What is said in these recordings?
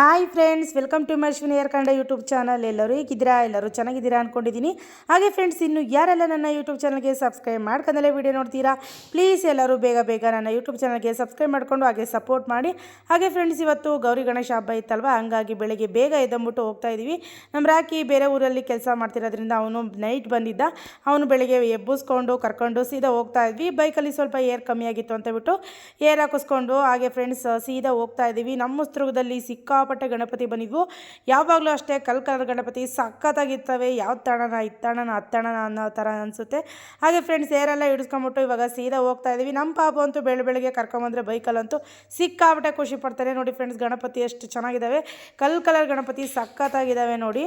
Hi friends, welcome to ಮಶ್ವಿನಿ Kannada YouTube channel. ಎಲ್ಲರೂ ಹೇಗಿದ್ದೀರಾ? ಎಲ್ಲರೂ ಚೆನ್ನಾಗಿದ್ದೀರಾ ಅಂದ್ಕೊಂಡಿದ್ದೀನಿ ಹಾಗೆ ಫ್ರೆಂಡ್ಸ್, ಇನ್ನು ಯಾರೆಲ್ಲ ನನ್ನ ಯೂಟ್ಯೂಬ್ ಚಾನಲ್ಗೆ ಸಬ್ಸ್ಕ್ರೈಬ್ ಮಾಡ್ಕೊಂಡಲ್ಲೇ ವಿಡಿಯೋ ನೋಡ್ತೀರಾ? ಪ್ಲೀಸ್ ಎಲ್ಲರೂ ಬೇಗ ಬೇಗ ನನ್ನ ಯೂಟ್ಯೂಬ್ ಚಾನಲ್ಗೆ ಸಬ್ಸ್ಕ್ರೈಬ್ ಮಾಡಿಕೊಂಡು ಹಾಗೆ ಸಪೋರ್ಟ್ ಮಾಡಿ. ಹಾಗೆ ಫ್ರೆಂಡ್ಸ್, ಇವತ್ತು ಗೌರಿ ಗಣೇಶ ಹಬ್ಬ ಇತ್ತಲ್ವ? ಹಂಗಾಗಿ ಬೆಳಗ್ಗೆ ಬೇಗ ಎದ್ದಂಬಿಟ್ಟು ಹೋಗ್ತಾ ಇದ್ದೀವಿ. ನಮ್ಮ ರಾಕಿ ಬೇರೆ ಊರಲ್ಲಿ ಕೆಲಸ ಮಾಡ್ತಿರೋದ್ರಿಂದ ಅವನು ನೈಟ್ ಬಂದಿದ್ದ. ಅವನು ಬೆಳಗ್ಗೆ ಎಬ್ಬಿಸ್ಕೊಂಡು, ಕರ್ಕೊಂಡು ಸೀದಾ ಹೋಗ್ತಾ ಇದ್ವಿ. ಬೈಕಲ್ಲಿ ಸ್ವಲ್ಪ ಏರ್ ಕಮ್ಮಿ ಆಗಿತ್ತು ಅಂತ ಬಿಟ್ಟು ಏರ್ ಹಾಕಿಸ್ಕೊಂಡು ಹಾಗೆ ಫ್ರೆಂಡ್ಸ್, ಸೀದಾ ಹೋಗ್ತಾ ಇದ್ದೀವಿ. ನಮ್ಮ ಉಸ್ತುರ್ಗದಲ್ಲಿ ಸಿಕ್ಕಾಪಟ್ಟೆ ಗಣಪತಿ ಬಂದಿದ್ವು ಯಾವಾಗಲೂ ಅಷ್ಟೇ ಕಲ್ ಕಲರ್ ಗಣಪತಿ ಸಖತ್ತಾಗಿರ್ತವೆ. ಯಾವ ತಣನ ಇತ್ತಣನ ಹತ್ತಣನ ಅನ್ನೋ ಥರ ಅನಿಸುತ್ತೆ. ಹಾಗೆ ಫ್ರೆಂಡ್ಸ್ ಏರೆಲ್ಲ ಹಿಡಿಸ್ಕೊಂಬಿಟ್ಟು ಇವಾಗ ಸೀದಾ ಹೋಗ್ತಾ ಇದ್ದೀವಿ ನಮ್ಮ ಪಾಪ ಅಂತೂ ಬೆಳ ಬೆಳಗ್ಗೆ ಕರ್ಕೊಂಬಂದ್ರೆ ಬೈಕಲ್ಲಂತೂ ಸಿಕ್ಕಾಪಟ್ಟೆ ಖುಷಿ ಪಡ್ತಾರೆ ನೋಡಿ ಫ್ರೆಂಡ್ಸ್ ಗಣಪತಿ ಎಷ್ಟು ಚೆನ್ನಾಗಿದ್ದಾವೆ. ಕಲ್ ಕಲರ್ ಗಣಪತಿ ಸಖತ್ತಾಗಿದ್ದಾವೆ ನೋಡಿ.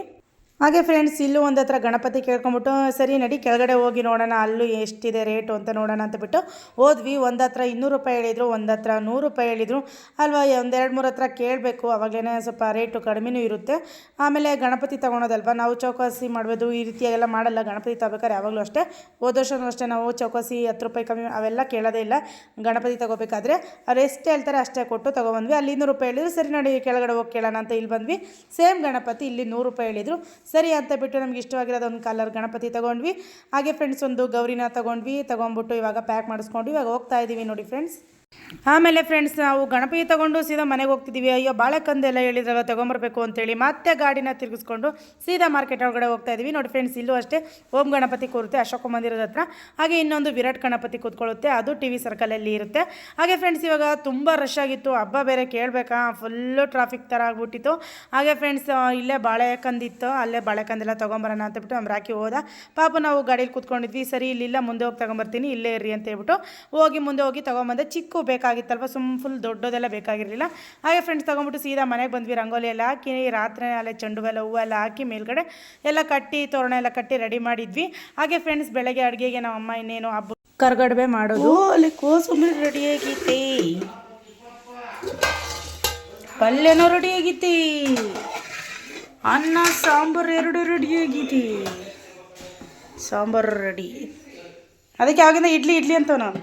ಹಾಗೆ ಫ್ರೆಂಡ್ಸ್ ಇಲ್ಲೂ ಒಂದು ಹತ್ರ ಗಣಪತಿ ಕೇಳ್ಕೊಂಬಿಟ್ಟು ಸರಿ ನಡಿ, ಕೆಳಗಡೆ ಹೋಗಿ ನೋಡೋಣ, ಅಲ್ಲೂ ಎಷ್ಟಿದೆ ರೇಟು ಅಂತ ನೋಡೋಣ ಅಂತ ಬಿಟ್ಟು ಹೋದ್ವಿ. ಒಂದು ಹತ್ರ ಇನ್ನೂರು ರೂಪಾಯಿ ಹೇಳಿದರು, ಒಂದು ಹತ್ರ ನೂರು ರೂಪಾಯಿ ಹೇಳಿದರು. ಅಲ್ವಾ ಒಂದೆರಡು ಮೂರು ಹತ್ರ ಕೇಳಬೇಕು ಅವಾಗಲೇ ಸ್ವಲ್ಪ ರೇಟು ಕಡಿಮೆನೂ ಇರುತ್ತೆ. ಆಮೇಲೆ ಗಣಪತಿ ತೊಗೊಳೋದಲ್ವ, ನಾವು ಚೌಕಾಸಿ ಮಾಡ್ಬೋದು, ಈ ರೀತಿಯಾಗೆಲ್ಲ ಮಾಡಲ್ಲ, ಗಣಪತಿ ತಗೋಬೇಕಾದ್ರೆ ಯಾವಾಗಲೂ ಅಷ್ಟೇ. ಹೋದ ವರ್ಷನೂ ಅಷ್ಟೇ ನಾವು ಚೌಕಾಸಿ ಹತ್ತು ರೂಪಾಯಿ ಕಮ್ಮಿ, ಅವೆಲ್ಲ ಕೇಳೋದೇ ಇಲ್ಲ. ಗಣಪತಿ ತಗೋಬೇಕಾದ್ರೆ ಅವ್ರು ಎಷ್ಟು ಹೇಳ್ತಾರೆ, ಅಷ್ಟೇ ಕೊಟ್ಟು ತೊಗೊಬಂದ್ವಿ ಅಲ್ಲಿ ಇನ್ನೂರು ರೂಪಾಯಿ ಹೇಳಿದ್ರು, ಸರಿ ನೋಡಿ, ಕೆಳಗಡೆ ಹೋಗಿ ಕೇಳೋಣ ಅಂತ ಇಲ್ಲಿ ಬಂದ್ವಿ. ಸೇಮ್ ಗಣಪತಿ ಇಲ್ಲಿ ನೂರು ರೂಪಾಯಿ ಹೇಳಿದರು. ಸರಿ ಅಂತ ಬಿಟ್ಟು ನಮ್ಗೆ ಇಷ್ಟವಾಗಿರೋದು ಒಂದು ಕಲರ್ ಗಣಪತಿ ತೊಗೊಂಡ್ವಿ. ಹಾಗೆ ಫ್ರೆಂಡ್ಸ್ ಒಂದು ಗೌರಿನ ತೊಗೊಂಡ್ವಿ, ತೊಗೊಂಡ್ಬಿಟ್ಟು ಇವಾಗ ಪ್ಯಾಕ್ ಮಾಡಿಸ್ಕೊಂಡು ಇವಾಗ ಹೋಗ್ತಾ ಇದ್ದೀವಿ ನೋಡಿ ಫ್ರೆಂಡ್ಸ್ ಆಮೇಲೆ ಫ್ರೆಂಡ್ಸ್ ನಾವು ಗಣಪತಿ ತಗೊಂಡು ಸೀದಾ ಮನೆಗೆ ಹೋಗ್ತಿದ್ದೀವಿ ಅಯ್ಯೋ ಬಾಳೆಕಂದೆಲ್ಲ ಹೇಳಿದ್ರಲ್ಲ, ತೊಗೊಂಬರ್ಬೇಕು ಅಂತೇಳಿ ಮತ್ತೆ ಗಾಡಿನ ತಿರುಗಿಸ್ಕೊಂಡು ಸೀದಾ ಮಾರ್ಕೆಟ್ ಒಳಗಡೆ ಹೋಗ್ತಾ ಇದ್ದೀವಿ ನೋಡಿ ಫ್ರೆಂಡ್ಸ್ ಇಲ್ಲೂ ಅಷ್ಟೇ ಓಂ ಗಣಪತಿ ಕೂರುತ್ತೆ, ಅಶೋಕ ಮಂದಿರದ ಹತ್ರ. ಹಾಗೆ ಇನ್ನೊಂದು ವಿರಾಟ್ ಗಣಪತಿ ಕೂತ್ಕೊಳ್ಳುತ್ತೆ, ಅದು ಟಿ ವಿ ಸರ್ಕಲಲ್ಲಿ ಇರುತ್ತೆ. ಹಾಗೆ ಫ್ರೆಂಡ್ಸ್ ಇವಾಗ ತುಂಬ ರಶ್ ಆಗಿತ್ತು. ಹಬ್ಬ ಬೇರೆ ಕೇಳಬೇಕಾ? ಫುಲ್ಲು ಟ್ರಾಫಿಕ್ ಥರ ಆಗಿಬಿಟ್ಟಿತ್ತು. ಹಾಗೆ ಫ್ರೆಂಡ್ಸ್ ಇಲ್ಲೇ ಬಾಳೆಕಂದಿತ್ತು ಅಲ್ಲೇ ಬಾಳೆಕಂದೆಲ್ಲ ತೊಗೊಂಬರೋಣ ಅಂತ ಬಿಟ್ಟು ನಮ್ಮ ರಾಕಿ ಹೋದ. ಪಾಪ ನಾವು ಗಾಡೀಲಿ ಕೂತ್ಕೊಂಡಿದ್ವಿ. ಸರಿ, ಇಲ್ಲಿಲ್ಲ, ಮುಂದೆ ಹೋಗಿ ತೊಗೊಂಬರ್ತೀನಿ, ಇಲ್ಲೇ ಇರ್ರಿ ಅಂತ ಹೇಳ್ಬಿಟ್ಟು ಹೋಗಿ, ಮುಂದೆ ಹೋಗಿ ತೊಗೊಂಬಂದೆ ಚಿಕ್ಕ ಬೇಕಾಗಿತ್ತಲ್ವ? ಸುಮ್ ಫುಲ್ ದೊಡ್ಡದೆಲ್ಲ ಬೇಕಾಗಿರಲಿಲ್ಲ. ಹಾಗೆ ಫ್ರೆಂಡ್ಸ್ ತೊಗೊಂಬಿಟ್ಟು ಸೀದಾ ಮನೆಗೆ ಬಂದ್ವಿ. ರಂಗೋಲಿ ಎಲ್ಲ ಹಾಕಿ, ರಾತ್ರಿ ಅಲ್ಲೇ ಚೆಂಡು ಎಲ್ಲ ಹೂವೆಲ್ಲ ಹಾಕಿ ಮೇಲ್ಗಡೆ ಎಲ್ಲ ಕಟ್ಟಿ, ತೋರಣ ಎಲ್ಲ ಕಟ್ಟಿ ರೆಡಿ ಮಾಡಿದ್ವಿ. ಹಾಗೆ ಫ್ರೆಂಡ್ಸ್ ಬೆಳಗ್ಗೆ ಅಡುಗೆಗೆ ನಮ್ಮ ಅಮ್ಮ ಇನ್ನೇನು ಹಬ್ಬ ಕರ್ಗಡ್ಬೆ ಮಾಡೋದು. ಅಲ್ಲಿ ಕೋಸಂಬರಿ ರೆಡಿಯಾಗೈತಿ ಪಲ್ಯನೂ ರೆಡಿಯಾಗೈತಿ ಅನ್ನ, ಸಾಂಬಾರು ಎರಡು ರೆಡಿಯಾಗೈತಿ ಸಾಂಬಾರು ರೆಡಿ ಅದಕ್ಕೆ ಯಾವಾಗಿಂದ ಇಡ್ಲಿ ಇಡ್ಲಿ ಅಂತವ್ ನಾವು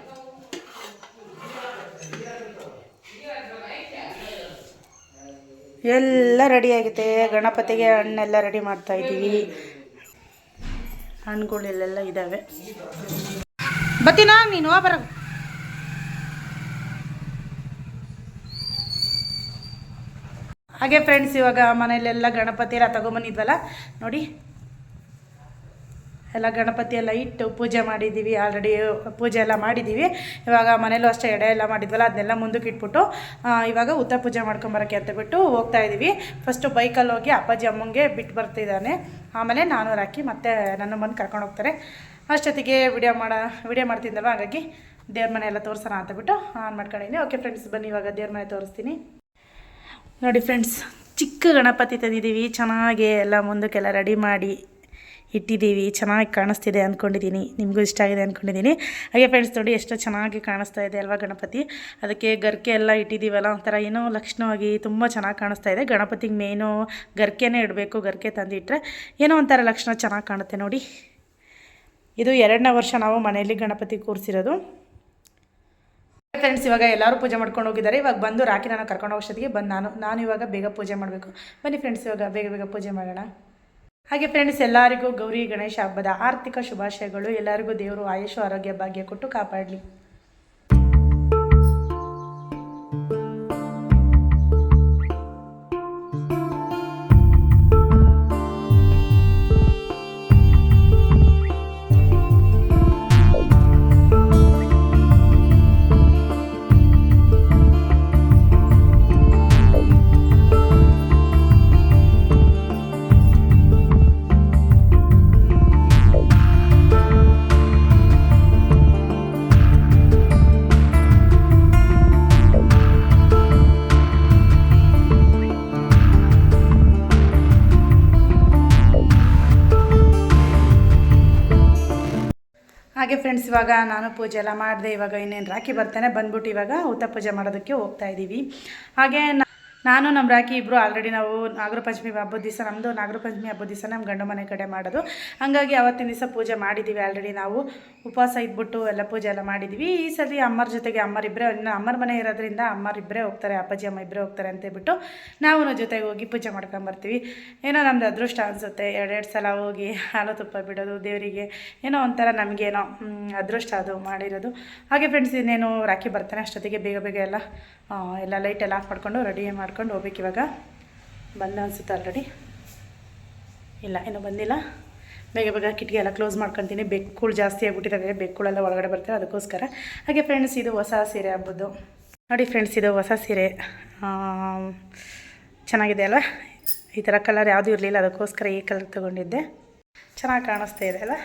ಎಲ್ಲ ರೆಡಿ ಆಗೈತೆ ಗಣಪತಿಗೆ ಹಣ್ಣೆಲ್ಲ ರೆಡಿ ಮಾಡ್ತಾ ಇದ್ದೀವಿ. ಹಣ್ಣುಗಳೆಲ್ಲ ಇದ್ದಾವೆ ಬತ್ತೀನಾ ನೀನು? ಬರ. ಹಾಗೆ ಫ್ರೆಂಡ್ಸ್ ಇವಾಗ ಮನೆಯಲ್ಲೆಲ್ಲ ಗಣಪತಿ ಎಲ್ಲ ತಗೊಂಬಂದಿದ್ವಲ್ಲ, ನೋಡಿ. ಎಲ್ಲ ಗಣಪತಿ ಎಲ್ಲ ಇಟ್ಟು ಪೂಜೆ ಮಾಡಿದ್ದೀವಿ ಆಲ್ರೆಡಿ ಪೂಜೆ ಎಲ್ಲ ಮಾಡಿದ್ದೀವಿ. ಇವಾಗ ಮನೇಲೂ ಅಷ್ಟೇ ಎಡೆ ಎಲ್ಲ ಮಾಡಿದ್ವಲ್ಲ, ಅದನ್ನೆಲ್ಲ ಮುಂದಕ್ಕೆ ಇಟ್ಬಿಟ್ಟು ಇವಾಗ ಉತ್ತರ ಪೂಜೆ ಮಾಡ್ಕೊಂಬರೋಕ್ಕೆ ಅಂತ ಬಿಟ್ಟು ಹೋಗ್ತಾ ಇದ್ದೀವಿ. ಫಸ್ಟು ಬೈಕಲ್ಲಿ ಹೋಗಿ ಅಪ್ಪಾಜಿ ಅಮ್ಮಂಗೆ ಬಿಟ್ಟು ಬರ್ತಿದ್ದಾನೆ. ಆಮೇಲೆ ನಾನು ರಾಕಿ ಮತ್ತೆ ನನ್ನ ಬಂದು ಕರ್ಕೊಂಡು ಹೋಗ್ತಾರೆ. ಅಷ್ಟೊತ್ತಿಗೆ ವಿಡಿಯೋ ಮಾಡೋ ವಿಡಿಯೋ ಮಾಡ್ತಿದ್ದಲ್ವ ಹಾಗಾಗಿ ದೇವ್ರ ಮನೆ ಎಲ್ಲ ತೋರಿಸೋಣ ಅಂತ ಬಿಟ್ಟು ಆನ್ ಮಾಡ್ಕೊಂಡಿದ್ದೀನಿ ಓಕೆ ಫ್ರೆಂಡ್ಸ್ ಬನ್ನಿ, ಇವಾಗ ದೇವ್ರ ಮನೆ ತೋರಿಸ್ತೀನಿ. ನೋಡಿ ಫ್ರೆಂಡ್ಸ್ ಚಿಕ್ಕ ಗಣಪತಿ ತಂದಿದ್ದೀವಿ. ಚೆನ್ನಾಗಿ ಎಲ್ಲ ಮುಂದಕ್ಕೆಲ್ಲ ರೆಡಿ ಮಾಡಿ. ಇಟ್ಟಿದ್ದೀವಿ, ಚೆನ್ನಾಗಿ ಕಾಣಿಸ್ತಿದೆ ಅಂದ್ಕೊಂಡಿದ್ದೀನಿ ನಿಮಗೂ ಇಷ್ಟ ಆಗಿದೆ ಅಂದ್ಕೊಂಡಿದ್ದೀನಿ ಹಾಗೆ ಫ್ರೆಂಡ್ಸ್ ನೋಡಿ, ಎಷ್ಟು ಚೆನ್ನಾಗಿ ಕಾಣಿಸ್ತಾ ಇದೆ ಅಲ್ವಾ ಗಣಪತಿ? ಅದಕ್ಕೆ ಗರ್ಕೆ ಎಲ್ಲ ಇಟ್ಟಿದ್ದೀವಲ್ಲ, ಒಂಥರ ಏನೋ ಲಕ್ಷಣವಾಗಿ ತುಂಬ ಚೆನ್ನಾಗಿ ಕಾಣಿಸ್ತಾ ಇದೆ. ಗಣಪತಿಗೆ ಮೇನು ಗರ್ಕೆನೇ ಇಡಬೇಕು, ಗರ್ಕೆ ತಂದಿಟ್ಟರೆ ಏನೋ ಒಂಥರ ಲಕ್ಷಣ ಚೆನ್ನಾಗಿ ಕಾಣುತ್ತೆ ನೋಡಿ. ಇದು ಎರಡನೇ ವರ್ಷ ನಾವು ಮನೆಯಲ್ಲಿ ಗಣಪತಿ ಕೂರಿಸಿರೋದು. ಫ್ರೆಂಡ್ಸ್ ಇವಾಗ ಎಲ್ಲರೂ ಪೂಜೆ ಮಾಡ್ಕೊಂಡು ಹೋಗಿದ್ದಾರೆ. ಇವಾಗ ಬಂದು ರಾಕಿ ನಾನು ಕರ್ಕೊಂಡು ಹೋಗೋಷ್ಟೊತ್ತಿಗೆ ಬಂದು ನಾನು ನಾನು ಇವಾಗ ಬೇಗ ಪೂಜೆ ಮಾಡಬೇಕು. ಬನ್ನಿ ಫ್ರೆಂಡ್ಸ್ ಇವಾಗ ಬೇಗ ಬೇಗ ಪೂಜೆ ಮಾಡೋಣ. ಹಾಗೆ ಫ್ರೆಂಡ್ಸ್ ಎಲ್ಲರಿಗೂ ಗೌರಿ ಗಣೇಶ ಹಬ್ಬದ ಆರ್ಥಿಕ ಶುಭಾಶಯಗಳು. ಎಲ್ಲರಿಗೂ ದೇವರು ಆಯುಷು ಆರೋಗ್ಯ, ಭಾಗ್ಯ ಕೊಟ್ಟು ಕಾಪಾಡಲಿ. ಇವಾಗ ನಾನು ಪೂಜೆ ಎಲ್ಲ ಮಾಡಿದೆ, ಇವಾಗ ಇನ್ನೇನು ರಾಖಿ ಬರ್ತಾನೆ, ಬಂದ್ಬಿಟ್ಟು ಇವಾಗ ಊತ ಪೂಜೆ ಮಾಡೋದಕ್ಕೆ ಹೋಗ್ತಾ ಇದ್ದೀವಿ ಹಾಗೆ ನಾನು ನಮ್ಮ ರಾಕಿ ಇಬ್ಬರು ಆಲ್ರೆಡಿ ನಾವು ನಾಗರ ಪಂಚಮಿ ಹಬ್ಬದ ದಿವಸ ನಮ್ಮದು ನಾಗರ ಪಂಚಮಿ ಹಬ್ಬದ ದಿವಸ ನಮ್ಮ ಗಂಡು ಮನೆ ಕಡೆ ಮಾಡೋದು. ಹಾಗಾಗಿ ಅವತ್ತಿನ ದಿವಸ ಪೂಜೆ ಮಾಡಿದ್ದೀವಿ ಆಲ್ರೆಡಿ ನಾವು. ಉಪವಾಸ ಇದ್ಬಿಟ್ಟು ಎಲ್ಲ ಪೂಜೆ ಎಲ್ಲ ಮಾಡಿದ್ದೀವಿ ಈ ಸಲ ಅಮ್ಮರ ಜೊತೆಗೆ ಅಮ್ಮರಿಬ್ಬರೇ ಇನ್ನು ಅಮ್ಮರ ಮನೆ ಇರೋದ್ರಿಂದ ಅಮ್ಮರಿಬ್ಬರೇ ಹೋಗ್ತಾರೆ, ಅಪ್ಪಾಜಿ ಅಮ್ಮ ಇಬ್ಬರೇ ಹೋಗ್ತಾರೆ ಅಂತೇಳ್ಬಿಟ್ಟು ನಾವು ಜೊತೆಗೆ ಹೋಗಿ ಪೂಜೆ ಮಾಡ್ಕೊಂಬರ್ತೀವಿ. ಏನೋ ನಮ್ಮದು ಅದೃಷ್ಟ ಅನಿಸುತ್ತೆ. ಎರಡೆರಡು ಸಲ ಹೋಗಿ ಹಾಲು ತುಪ್ಪ ಬಿಡೋದು, ದೇವರಿಗೆ ಏನೋ ಒಂಥರ ನಮಗೇನೋ ಅದೃಷ್ಟ ಅದು ಮಾಡಿರೋದು. ಹಾಗೆ ಫ್ರೆಂಡ್ಸ್ ಇನ್ನೇನು ರಾಖಿ ಬರ್ತಾನೆ, ಅಷ್ಟೊತ್ತಿಗೆ ಬೇಗ ಬೇಗ ಎಲ್ಲ ಎಲ್ಲ ಲೈಟ್ ಎಲ್ಲ ಆಫ್ ಮಾಡ್ಕೊಂಡು ರೆಡಿ ಮಾಡ್ಕೊಂಡು ಹೋಗ್ಬೇಕು ಇವಾಗ. ಬಂದ ಅನಿಸುತ್ತೆ ಆಲ್ರೆಡಿ ಇಲ್ಲ, ಇನ್ನೂ ಬಂದಿಲ್ಲ. ಬೇಗ ಬೇಗ ಕಿಟಕಿ ಎಲ್ಲ ಕ್ಲೋಸ್ ಮಾಡ್ಕೊತೀನಿ. ಬೆಕ್ಕುಗಳು ಜಾಸ್ತಿ ಆಗಿಬಿಟ್ಟಿದ್ದಾವೆ ಬೆಕ್ಕುಗಳೆಲ್ಲ ಒಳಗಡೆ ಬರ್ತವೆ ಅದಕ್ಕೋಸ್ಕರ. ಹಾಗೆ ಫ್ರೆಂಡ್ಸ್ ಇದು ಹೊಸ ಸೀರೆ ಹಬ್ಬದ್ದು. ನೋಡಿ ಫ್ರೆಂಡ್ಸ್ ಇದು ಹೊಸ ಸೀರೆ. ಚೆನ್ನಾಗಿದೆ ಅಲ್ಲ ಈ ಥರ ಕಲರ್ ಯಾವುದೂ ಇರಲಿಲ್ಲ, ಅದಕ್ಕೋಸ್ಕರ ಈ ಕಲರ್ ತೊಗೊಂಡಿದ್ದೆ. ಚೆನ್ನಾಗಿ ಕಾಣಿಸ್ತಾ ಇದೆ ಅಲ್ಲ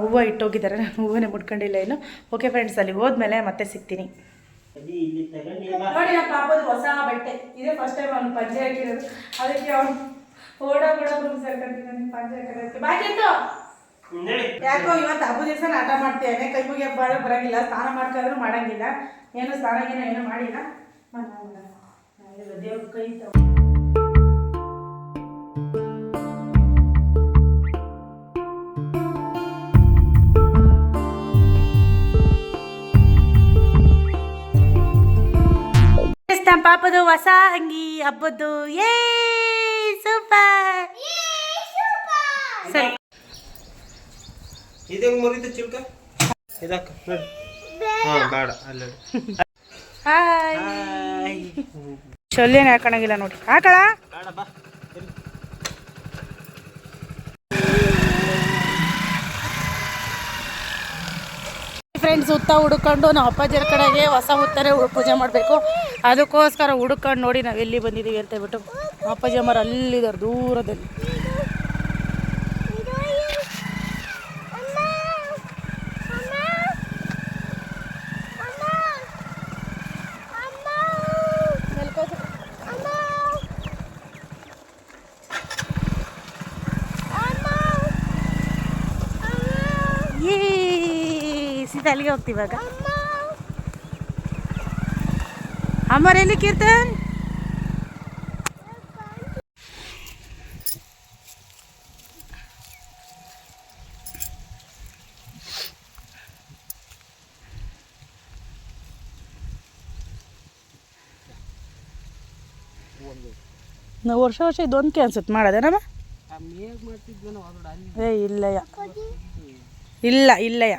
ಹೂವು ಇಟ್ಟೋಗಿದ್ದಾರೆ. ನಾನು ಹೂವನ್ನೇ ಮುಟ್ಕೊಂಡಿಲ್ಲ ಇನ್ನು. ಓಕೆ ಫ್ರೆಂಡ್ಸ್ ಅಲ್ಲಿ ಹೋದ್ಮೇಲೆ ಮತ್ತೆ ಸಿಗ್ತೀನಿ. ನೋಡಿ ನಮ್ಮ ಪಾಪದ ಹೊಸ ಬಟ್ಟೆ. ಇದೇ ಫಸ್ಟ್ ಟೈಮ್ ಅವ್ನು ಪಂಚೆ ಹಾಕಿರೋದು. ಅದಕ್ಕೆ ಅವ್ನು ಓಡೋಗ್ಬಿಡೋದು ಸರ್ಕೊಂಡಿದ್ದಾನೆ ಪಂಚೆ ಹಾಕಿರೋದಕ್ಕೆ ಬಾಕಿತ್ತು ಯಾಕೋ ಇವತ್ತು ಹಬ್ಬದ ದಿವಸ ಆಟ ಮಾಡ್ತೇನೆ. ಕೈ ಮುಗಿಯ ಬರ ಬರಂಗಿಲ್ಲ. ಸ್ನಾನ ಮಾಡ್ಕೊಂಡ್ರು ಮಾಡಂಗಿಲ್ಲ. ಏನು ಸ್ನಾನ ಏನೋ ಏನು ಮಾಡಿಲ್ಲ. ದೇವ್ರ ಕೈ ತಗೊ- ನಮ್ಮ ಪಾಪದು ಹೊಸ ಅಂಗಿ ಹಬ್ಬದ್ದು. ಏ ಸೂಪರ್. ಸರಿ. ಇದಂಗ್ ಮುರಿದು ಚಿಲ್ಕ ಇದಕ್ಕ ನೋಡಿ. ಹಾ ಬೇಡ ಅಲ್ಲ ಹಾಯ್ ಚೊಲ್ಲೇನು ಹಾಕೊಳಂಗಿಲ್ಲ ನೋಡಿ. ಹಾಕಳ? ಬೇಡ ಬಾ. ಫ್ರೆಂಡ್ಸ್ ಹುತ್ತ ಹುಡ್ಕೊಂಡು ನಾವು ಅಪ್ಪಾಜಿಯರ ಕಡೆಗೆ ಹೊಸ ಹುತ್ತನೇ ಪೂಜೆ ಮಾಡಬೇಕು. ಅದಕ್ಕೋಸ್ಕರ ಹುಡುಕೊಂಡು ನೋಡಿ ನಾವು ಎಲ್ಲಿ ಬಂದಿದ್ದೀವಿ ಅಂತ ಹೇಳ್ಬಿಟ್ಟು ಅಪ್ಪಾಜಿ ಅಮ್ಮರು ಅಲ್ಲಿದ್ದಾರೆ ದೂರದಲ್ಲಿ ಈ ಸೀದಾ ಅಲ್ಲಿಗೆ ಹೋಗ್ತೀವಿ ಇವಾಗ ಅಮ್ಮರೆಲ್ಲಿ ಕೀರ್ತನ್? ನಾವು ವರ್ಷ ವರ್ಷ ಇದೊಂದಕ್ಕೆ ಅನ್ಸುತ್ತೆ ಮಾಡೋದೇನಮ್ಮ? ಏ ಇಲ್ಲಯ್ಯ. ಇಲ್ಲ ಇಲ್ಲಯ್ಯ.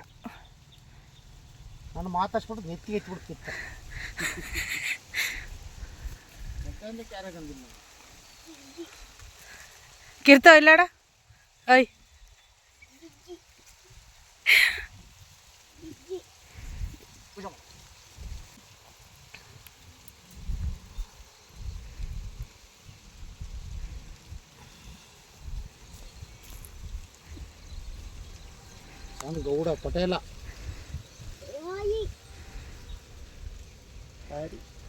ನಾನು ಮಾತಾಡ್ಸ್ಬಿಟ್ಟು ನೆತ್ತಿಗೆ ಎತ್ಬಿಡ್ತಿತ್ತ ಕಿರ್ತಾವ ಇಲ್ಲಾಡ ನಾನು ಗೌಡ ಪಟೇಲ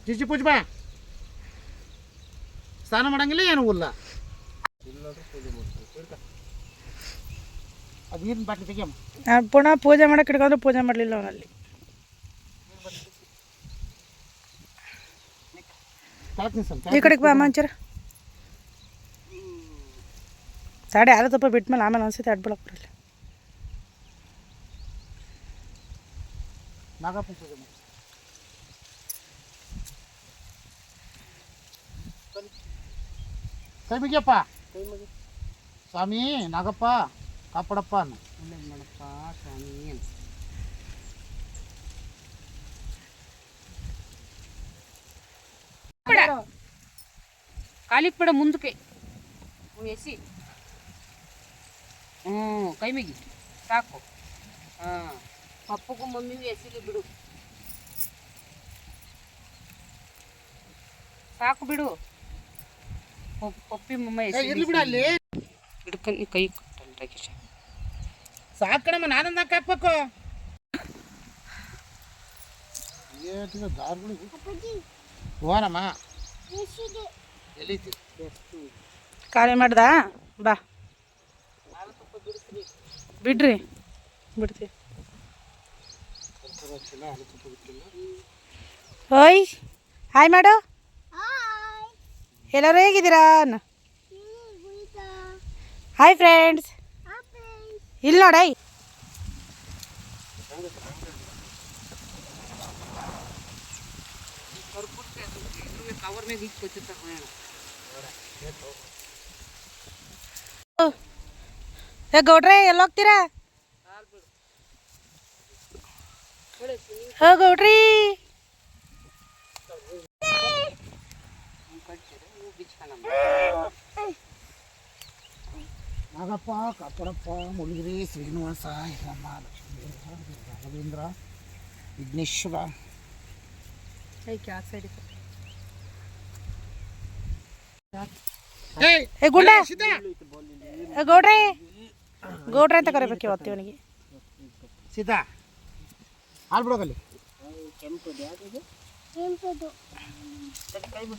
ಜಿಜಿ ಪೂಜೆ ಬಾ ಸ್ನಾನ ಮಾಡಂಗಿಲ್ಲ ಏನು ಇಲ್ಲ ಅದು ನೀರಿನ ಬಾಟ್ಲಿ ತೆಗಿಯಮ್ಮ. ನಾನು ಪುನಃ ಪೂಜೆ ಮಾಡಕ್ಕೆ ಇಟ್ಕೊಂಡ್ರೆ ಪೂಜೆ ಮಾಡಲಿಲ್ಲ ಅವನಲ್ಲಿ ಈ ಕಡೆಗೆ ಬಾ ಅಮ್ಮ ಸಾಡೆ ಯಾರು ತಪ್ಪ ಬಿಟ್ಮೇಲೆ ಆಮೇಲೆ ಅನ್ಸುತ್ತೆ ಅಡ್ಬಿಡಕ್ಕೆ ಬರಲ್ಲ. ನಾಗಪ್ಪ ಪೂಜೆ ಮಾಡಿ ಕೈ ಮುಗಿಯಪ್ಪ ಸ್ವಾಮಿ ನಾಗಪ್ಪ ಕಾಪಾಡಪ್ಪ ಅನ್ನು ಮಾಡಪ್ಪ ಸ್ವಾಮಿ ಕಾಲಿಗೆ ಬಿಡ ಮುಂದಕ್ಕೆ ಹ್ಞೂ ಎಸಿ ಹ್ಞೂ ಕೈ ಮಿಗಿ ಸಾಕು ಹಾಂ ಪಪ್ಪಗೂ ಮಮ್ಮಿಗೂ ಎಸಿಲಿ ಬಿಡು. ಸಾಕು ಬಿಡು. ಪಪ್- ಪಪ್ಪಿ ಮಮ್ಮ ಎಸಿ ಬಿಡು ಅಲ್ಲಿ. ಹಿಡ್ಕೊಂಡು ಕೈ ರಾಕೇಶ. ಸಾಕಣಮ್ಮ ನಾನಂದ ಕಾಕ್ಬೇಕು ಹೋನಮ್ಮ ಖಾಲಿ ಮಾಡ್ದಾ? ಬಾ. ಬಿಡ್ರಿ. ಬಿಡ್ತೀವಿ. ಓಯ್ ಹಾಯ್ ಮಾಡು. ಎಲ್ಲರೂ ಹೇಗಿದ್ದೀರಾ? Hi friends. ಇಲ್ಲಿ ನೋಡೈ. ಗೌಡ್ರೆ ಎಲ್ಲಿ ಹೋಗ್ತೀರಾ ಹೋ ಗೌಡ್ರಿ ನಾಗಪ್ಪ ಕಾಪಡಪ್ಪ ಮುಳುಗಿರಿ ಶ್ರೀನಿವಾಸ ಲಕ್ಷ್ಮೀ ರಾಘವೇಂದ್ರ ವಿಘ್ನೇಶ್ವರ. ಏ ಗುಂಡ. ಗೌಡ್ರೆ. ಗೌಡ್ರೆ ಅಂತ ಕರಿಬೇಕು ಇವತ್ತು ಇವನಿಗೆ. ಸೀತಾ ಹಾಲು ಬಿಡೋಕಲ್ಲಿ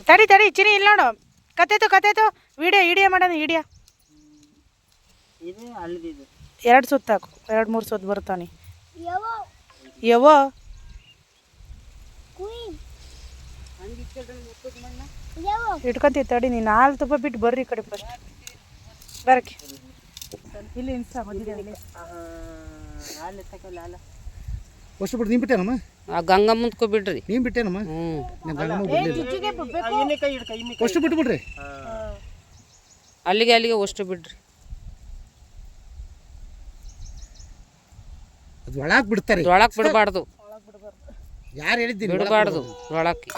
ತಡಿ ತಡಿ ಚಿನಿ ಇಲ್ಲಿ ನೋಡು. ಕತೆತು ಕತೆತು ವಿಡಿಯೋ ವಿಡಿಯೋ ಮಾಡೋಣ ವಿಡಿಯೋ ಇದು ಅಲ್ಲಿದ್ದು ಎರಡು ಸುತ್ತು ಹಾಕು. ಎರಡು ಮೂರು ಸುತ್ತು ಬರ್ತಾನೆ ಯವ್ವ. ಇಟ್ಕೊಂತೀವಿ ತಡಿ ನೀನು ಹಾಲು ತುಪ್ಪ ಬಿಟ್ಟು ಬರ್ರಿ ಕಡೆ ಫಸ್ಟ್ ಬರಕ್ಕೆ. ಇಲ್ಲಿ ಇನ್ಸ್ಟಾ ಬಂದಿದೆ ಇಲ್ಲಿ ಅಲ್ಲಿ ತಗೊಳ್ಳಿ ಅಲ್ಲ ಅಷ್ಟು ಬಿಟ್ಟು ನೀನು ಬಿಟ್ಟೇನಮ್ಮ? ಆ ಗಂಗಮ್ಮಂದ್ಕೊ ಬಿಡ್ರಿ ನೀನು ಬಿಟ್ಟೇನಮ್ಮ? ಹ್ಮ್. ಗಂಗಮ್ಮ ಬಿಡಲಿಲ್ಲ. ಅಷ್ಟು ಬಿಟ್ಟು ಬಿಡ್ರಿ. ಅಲ್ಲಿಗೆ ಅಲ್ಲಿಗೆ ಅಷ್ಟು ಬಿಡ್ರಿ. ಅದು ಒಳಗೆ ಬಿಡ್ತಾರೆ. ಒಳಕ್ ಬಿಡಬಾರ್ದು. ಯಾರು ಹೇಳಿದ್ದೀನಿ ಬಿಡಬಾರ್ದು ಒಳಕ್ಕೆ.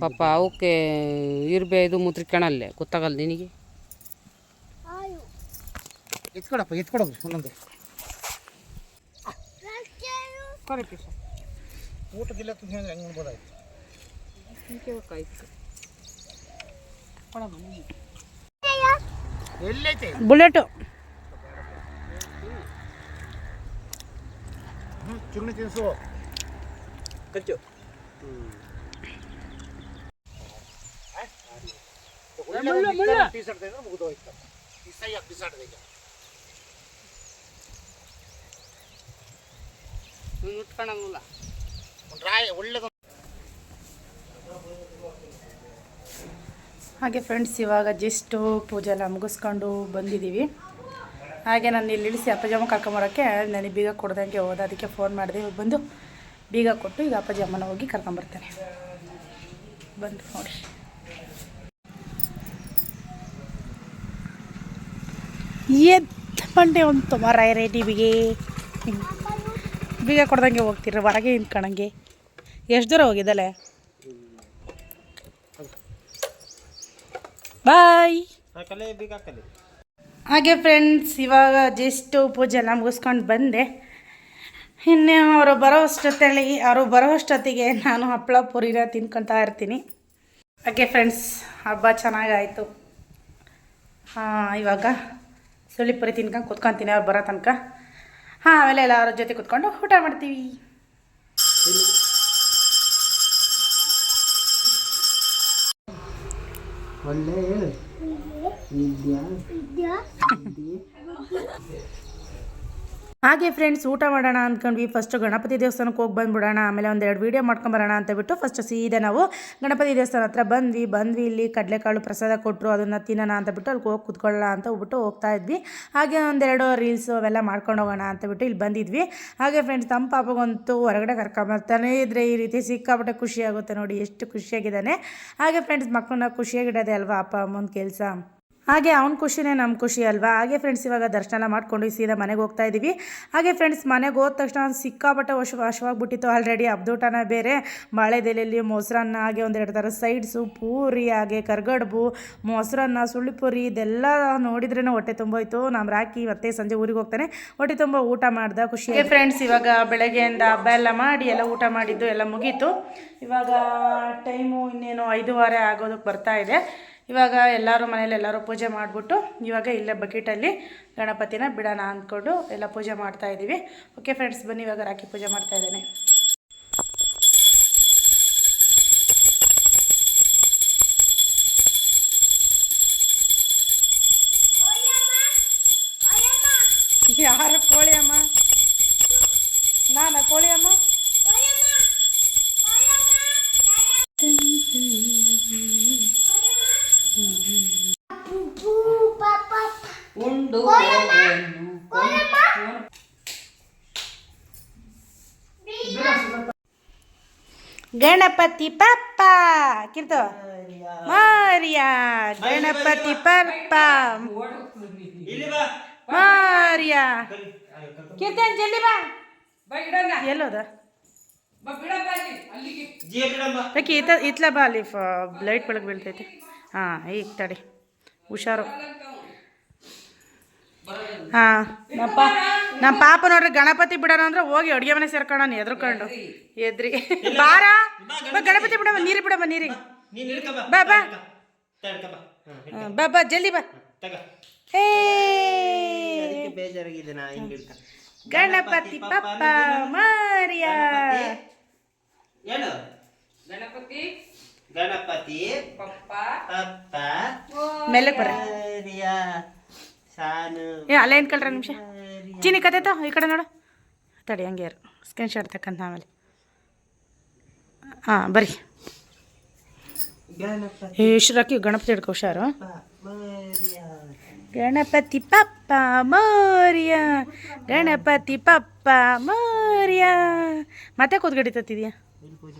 ಪಾಪ ಅವಕ್ಕೆ ಇರ್ಬೆ ಇದು ಮುದ್ರಿಕಣಲ್ಲೇ ಗೊತ್ತಾಗಲ್ಲ ನಿನಗೆ? ಎತ್ಕೊಡಪ್ಪ ಎತ್ಕೊಡೋದು ಒಂದೊಂದು. ಊಟಕ್ಕಿಲ್ಲ ಹೇಳಿದ್ರೆ ಹೆಂಗೆ ನೋಡ್ಬೋದಾಯ್ತು ಎಲ್ಲೈತೆ ಬುಲೆಟು ಹ್ಞೂ ಚುರುಣಿ ತಿನ್ಸು ಕಚ್ಚು ಬೀಸಾಡ್ತಾ ಇದ್ರೆ ಮುಗಿದೋಯ್ತು ಬಿಸಾಗಿ ಬೀಸಾಡ್ದೆ ಈಗ ರಾಯ ಒಳ್ಳೇದು. ಹಾಗೆ ಫ್ರೆಂಡ್ಸ್ ಇವಾಗ ಜಸ್ಟು ಪೂಜೆ ಎಲ್ಲ ಮುಗಿಸ್ಕೊಂಡು ಬಂದಿದ್ದೀವಿ. ಹಾಗೆ ನಾನು ಇಲ್ಲಿ ಇಳಿಸಿ ಅಪ್ಪಜಮ್ಮ ಕರ್ಕೊಂಬರೋಕ್ಕೆ ನನಗೆ ಬೀಗ ಕೊಡ್ದಂಗೆ ಹೋದ ಅದಕ್ಕೆ ಫೋನ್ ಮಾಡಿದೆ. ಇವಾಗ ಬಂದು ಬೀಗ ಕೊಟ್ಟು ಈಗ ಅಪ್ಪಜಮ್ಮನ ಹೋಗಿ ಕರ್ಕೊಂಬರ್ತೇನೆ. ಬಂದು ನೋಡಿ. ಎತ್ತ ಬಂಡೆ ಒಂದು ಮರ ರೆಡಿ ಬಿಗೆ. ಬೀಗ ಕೊಡ್ದಂಗೆ ಹೋಗ್ತೀರ ಹೊರಗೆ ನಿಂತ್ಕೊಳಂಗೆ ಎಷ್ಟು ದೂರ ಹೋಗಿದ್ದಲೆ? ಬಾಯ್. ಹಾಗೆ ಫ್ರೆಂಡ್ಸ್ ಇವಾಗ ಜಸ್ಟ್ ಪೂಜೆ ಎಲ್ಲ ಮುಗಿಸ್ಕೊಂಡು ಬಂದೆ. ಇನ್ನು ಅವರು ಬರೋ ಅಷ್ಟೊತ್ತಲ್ಲಿ ಅವರು ಬರೋ ಅಷ್ಟೊತ್ತಿಗೆ ನಾನು ಹಪ್ಪಳ ಪುರಿನ ತಿನ್ಕೊತಾ ಇರ್ತೀನಿ. ಹಾಗೆ ಫ್ರೆಂಡ್ಸ್ ಹಬ್ಬ ಚೆನ್ನಾಗಾಯಿತು. ಇವಾಗ ಸುಳ್ಳಿ ಪುರಿ ತಿನ್ಕೊಂಡು ಕುತ್ಕೊತೀನಿ ಅವ್ರು ಬರೋ ತನಕ. ಹಾಂ ಆಮೇಲೆ ಎಲ್ಲರ ಜೊತೆ ಕುತ್ಕೊಂಡು ಊಟ ಮಾಡ್ತೀವಿ. ಒಳ್ಳೆ ಹೇಳು ಹಾಗೆ ಫ್ರೆಂಡ್ಸ್ ಊಟ ಮಾಡೋಣ ಅಂದ್ಕೊಂಡ್ವಿ ಫಸ್ಟ್ ಗಣಪತಿ ದೇವಸ್ಥಾನಕ್ಕೆ ಹೋಗಿ ಬಂದ್ಬಿಡೋಣ. ಆಮೇಲೆ ಒಂದೆರಡು ವೀಡಿಯೋ ಮಾಡ್ಕೊಂಬರೋಣ ಅಂತ ಬಿಟ್ಟು ಫಸ್ಟ್ ಸೀದಾ ನಾವು ಗಣಪತಿ ದೇವಸ್ಥಾನ ಹತ್ರ ಬಂದ್ವಿ. ಬಂದ್ವಿ ಇಲ್ಲಿ ಕಡಲೆಕಾಳು ಪ್ರಸಾದ ಕೊಟ್ಟರು ಅದನ್ನು ತಿನ್ನೋಣ ಅಂತ ಬಿಟ್ಟು ಅಲ್ಲಿ ಹೋಗಿ ಕುತ್ಕೊಳ್ಳೋಣ ಅಂತ ಹೋಗ್ಬಿಟ್ಟು ಹೋಗ್ತಾ ಇದ್ವಿ. ಹಾಗೆ ಒಂದೆರಡು ರೀಲ್ಸು ಅವೆಲ್ಲ ಮಾಡ್ಕೊಂಡು ಹೋಗೋಣ ಅಂತ ಬಿಟ್ಟು ಇಲ್ಲಿ ಬಂದಿದ್ವಿ. ಹಾಗೆ ಫ್ರೆಂಡ್ಸ್ ತಮ್ಮ ಪಾಪಗಂತೂ ಹೊರಗಡೆ ಕರ್ಕೊಂಬರ್ತಾನೆ ಇದ್ರೆ ಈ ರೀತಿ ಸಿಕ್ಕಾಪಟ್ಟೆ ಖುಷಿಯಾಗುತ್ತೆ ನೋಡಿ, ಎಷ್ಟು ಖುಷಿಯಾಗಿದ್ದಾನೆ. ಹಾಗೆ ಫ್ರೆಂಡ್ಸ್ ಮಕ್ಕಳನ್ನ ಖುಷಿಯಾಗಿಡೋದೆ ಅಲ್ವಾ ಅಪ್ಪ, ಅಮ್ಮನ ಕೆಲಸ? ಹಾಗೆ ಅವ್ನ ಖುಷಿನೇ ನಮ್ಮ ಖುಷಿ ಅಲ್ವಾ? ಹಾಗೆ ಫ್ರೆಂಡ್ಸ್ ಇವಾಗ ದರ್ಶನ ಎಲ್ಲ ಮಾಡ್ಕೊಂಡು ಸೀದಾ ಮನೆಗೆ ಹೋಗ್ತಾ ಇದ್ದೀವಿ ಹಾಗೆ ಫ್ರೆಂಡ್ಸ್ ಮನೆಗೆ ಹೋದ ತಕ್ಷಣ ಸಿಕ್ಕಾಪಟ್ಟೆ ವಶ, ವಶವಾಗ್ಬಿಟ್ಟಿತ್ತು ಆಲ್ರೆಡಿ ಅಬ್ದೂಟನ ಬೇರೆ ಬಾಳೆದೆಲೆಯಲ್ಲಿ ಮೊಸರನ್ನ ಹಾಗೆ ಒಂದೆರಡು ಥರ ಸೈಡ್ಸು ಪೂರಿ ಹಾಗೆ ಕರ್ಗಡ್ಬು, ಮೊಸರನ್ನ, ಸುಳ್ಳಿ ಪೂರಿ ಇದೆಲ್ಲ ನೋಡಿದ್ರೇ ಹೊಟ್ಟೆ ತುಂಬೋಯ್ತು. ನಮ್ಮ ರಾಕಿ ಮತ್ತೆ ಸಂಜೆ ಊರಿಗೆ ಹೋಗ್ತಾನೆ. ಹೊಟ್ಟೆ ತುಂಬ ಊಟ ಮಾಡ್ದ, ಖುಷಿ ಫ್ರೆಂಡ್ಸ್ ಇವಾಗ ಬೆಳಗ್ಗೆಯಿಂದ ಹಬ್ಬ ಎಲ್ಲ ಮಾಡಿ, ಎಲ್ಲ ಊಟ ಮಾಡಿದ್ದು ಎಲ್ಲ ಮುಗೀತು. ಇವಾಗ ಟೈಮು ಇನ್ನೇನು ಐದೂವರೆ ಆಗೋದಕ್ಕೆ ಬರ್ತಾ ಇದೆ. ಇವಾಗ ಎಲ್ಲರೂ ಮನೇಲಿ ಎಲ್ಲರೂ ಪೂಜೆ ಮಾಡಿಬಿಟ್ಟು ಇವಾಗ ಇಲ್ಲೇ ಬಕೆಟಲ್ಲಿ ಗಣಪತಿನ ಬಿಡೋಣ ಅಂದ್ಕೊಂಡು ಎಲ್ಲ ಪೂಜೆ ಮಾಡ್ತಾ ಇದ್ದೀವಿ. ಓಕೆ ಫ್ರೆಂಡ್ಸ್ ಬನ್ನಿ ಇವಾಗ ರಾಖಿ ಪೂಜೆ ಮಾಡ್ತಾ ಇದ್ದೇನೆ. ಯಾರ ಕೋಳಿ ಅಮ್ಮ ನಾನಾ ಕೋಳಿ ಅಮ್ಮ ಉಂಡು ಗಣಪತಿ ಪಪ್ಪ. ಕಿರ್ತ. ಮಾರಿಯಾ ಗಣಪತಿ ಪಪ್ಪ. ಇಲ್ಲಿ ಬಾ. ಮಾರಿಯಾ. ಕೀರ್ತನ್ ಜಲ್ದಿ ಬಾ. ಎಲ್ಲೋದ? ಈತ ಇತ್ಲ ಬಾ ಅಲ್ಲಿ ಲೈಟ್ ಬೆಳಗ್ಗೆ ಬೀಳ್ತೈತಿ. ಹಾಂ ಈಗ ತಡಿ. ಹುಷಾರು. ಹಾಂ. ನಮ್ಮ ಪಾ ನಮ್ಮ ಪಾಪ ನೋಡ್ರಿ ಗಣಪತಿ ಬಿಡೋಣ ಅಂದ್ರೆ ಹೋಗಿ ಅಡುಗೆ ಮನೆ ಸೇರ್ಕೊಳ್ಳೋಣ ಎದ್ರುಕೊಂಡು. ಎದ್ರಿ. ಬಾರ? ಬಾ ಗಣಪತಿ ಬಿಡಮ್ಮ ನೀರು ಬಿಡಮ್ಮ ನೀರಿಗೆ. ಬಾ ಬಾ, ಬಾ. ಬಾ. ಜಲ್ದಿ ಬಾ. ತಗ. ಹೇ. ಗಣಪತಿ ಪಪ್ಪ ಮಾರಿಯ. ಗಣಪತಿ. ಗಣಪತಿ ಪಪ್ಪ ಪಪ್ಪ ಬರ ಏ ಅಲ್ಲೇ ನಿಂತ್ಕೊಳ್ರ ನಿಮಿಷ? ಚೀನಿ ಕತೆತ ಈ ಕಡೆ ನೋಡು. ತಡಿ ಹಂಗೆ ಇರು. ಸ್ಕ್ರೀನ್ ಶಾಟ್ ತಕ್ಕಂತ ಆಮೇಲೆ. ಹಾಂ ಬರ್ರಿ. ಶ್ರಕಿ ಗಣಪತಿ ಹಿಡ್ಕೊ ಹುಷಾರು. ಮಾರಿಯಾ. ಗಣಪತಿ ಪಪ್ಪ ಮೋರ್ಯ. ಗಣಪತಿ ಪಪ್ಪ ಮೋರ್ಯ. ಮತ್ತೆ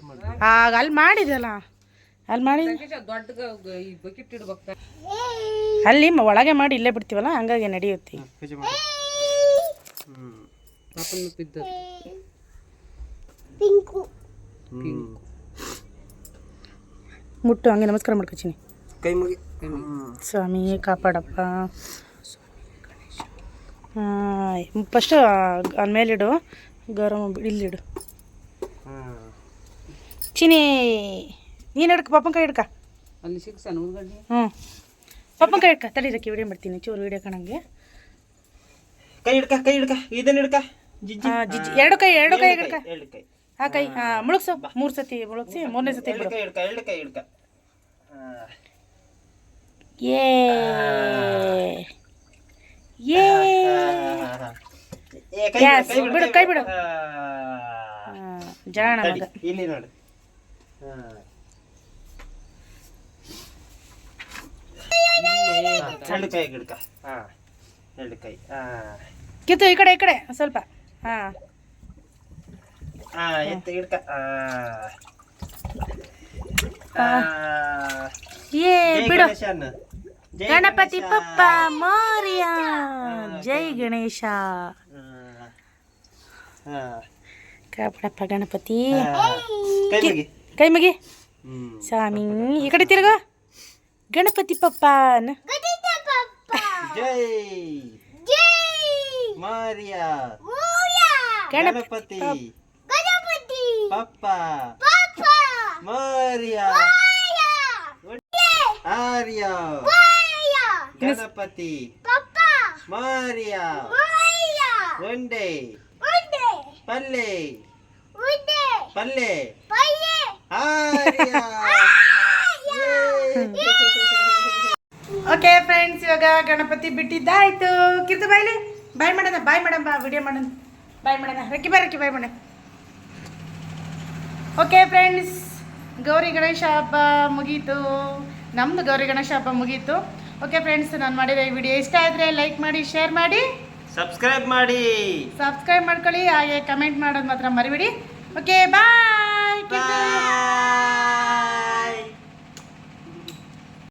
ಮಾಡು ಆಗ ಅಲ್ಲಿ ಮಾಡಿದಲ್ಲ ಅಲ್ಲಿ ಮಾಡಿ ಅಲ್ಲಿ ಮ- ಒಳಗೆ ಮಾಡಿ ಇಲ್ಲೇ ಬಿಡ್ತೀವಲ್ಲ ಹಂಗಾಗಿ ನಡೆಯುತ್ತೆ. ಮುಟ್ಟು ಹಂಗೆ ನಮಸ್ಕಾರ ಮಾಡ್ಕೊತೀನಿ. ಕೈ ಮುಗಿ. ಸ್ವಾಮಿ ಕಾಪಾಡಪ್ಪ. ಫಸ್ಟು ಅಲ್ಲಿ ಮೇಲಿಡು ಗೌರವ ಇಲ್ಲಿಡು. ಚಿನಿ ನೀನು ಹಿಡ್ಕ ಪಾಪನ ಕೈ ಹಿಡ್ಕ. ಅಲ್ಲಿ ಹುಡುಗಂಡಿ ಹ್ಞೂ ಪಪ್ಪನ ಕೈ ಹಿಡ್ಕ ತಡೀರಕ್ಕೆ ವಿಡಿಯೋ ಮಾಡ್ತೀನಿ ಚೂರು ವಿಡಿಯೋ ಕಾಣಂಗೆ. ಕೈ ಹಿಡ್ಕ ಕೈ ಹಿಡ್ಕ ಇದನ್ನ ಹಿಡ್ಕ. ಜಿಜ್ಜಿ. ಜಿಜ್ಜಿ ಎರಡು ಕೈ ಎರಡು ಕೈ ಹಿಡ್ಕ. ಎರಡು ಕೈ. ಆ ಕೈ ಹಾ ಮುಳುಗ್ಸು ಮೂರು ಸತಿ ಮುಳುಗ್ಸಿ ಮೂರನೇ ಸತಿ ಎರಡು ಬಿಡು. ಕೈ ಹಿಡ್ಕ ಎರಡು ಕೈ ಹಿಡ್ಕ. ಹಾ. ಏ ಏ ಬಿಡು, ಕೈ ಬಿಡು. ಹಾ. ಜಾಣ ಮಗ. ಇಲ್ಲಿ ನೋಡು. ಹಾ. ಹಾ, ಎರಡು ಕೈ ಹಿಡ್ಕ ಹಾ ಹಾ. ಕಿತ್ತು ಈ ಕಡೆ ಈ ಕಡೆ ಸ್ವಲ್ಪ. ಹಾಂ. ಹಾ ಎತ್ತು. ಹಾ. ಏ ಬಿಡು. ಗಣಪತಿ. ಪಪ್ಪ ಮೋರಿಯ. ಜೈ ಗಣೇಶ. ಕಾಪಾಡಪ್ಪ ಗಣಪತಿ. ಕೈ ಮುಗಿ. ಕೈ ಮಗಿ. ಹ್ಮ್. ಸ್ವಾಮಿ ಈ ಕಡೆ ತಿರ್ಗ. ಗಣಪತಿ ಪಪ್ಪ ಅನ್ನು. ಜೈ ಮಾರಿಯಾ ಗಣಪತಿ ಗಣಪತಿ ಪಪ್ಪ ಮಾರಿಯಾ ಆರ್ಯ ಗಣಪತಿ ಮಾರಿಯಾ ಒಂಡೆ ಪಲ್ಲೆ ಪಲ್ಲೆ ಆರ್ಯ ಓಕೆ ಫ್ರೆಂಡ್ಸ್ ಇವಾಗ ಗಣಪತಿ ಬಿಟ್ಟಿದ್ದಾಯ್ತು. ಕಿರ್ತು ಬಾಯ್ಲಿ. ಬಾಯ್ ಮಾಡೋಣ ಬಾಯ್ ಮಾಡೋಣ ಬಾ ವಿಡಿಯೋ ಮಾಡೋಣ. ಬಾಯ್ ಮಾಡೋಣ. ರಕ್ಕಿ ಬಾಯ್ ರಕ್ಕಿ ಬಾಯ್ ಮಾಡೋಣ. ಓಕೆ ಫ್ರೆಂಡ್ಸ್ ಗೌರಿ ಗಣೇಶ ಹಬ್ಬ ಮುಗೀತು. ನಮ್ಮದು ಗೌರಿ ಗಣೇಶ ಹಬ್ಬ ಮುಗೀತು. ಓಕೆ ಫ್ರೆಂಡ್ಸ್ ನಾನು ಮಾಡಿರೋ ಈ ವಿಡಿಯೋ ಇಷ್ಟ ಆದರೆ ಲೈಕ್ ಮಾಡಿ ಶೇರ್ ಮಾಡಿ. ಸಬ್ಸ್ಕ್ರೈಬ್ ಮಾಡಿ. ಸಬ್ಸ್ಕ್ರೈಬ್ ಮಾಡ್ಕೊಳ್ಳಿ ಹಾಗೆ ಕಮೆಂಟ್ ಮಾಡೋದು ಮಾತ್ರ ಮರಿಬೇಡಿ. Okay bye.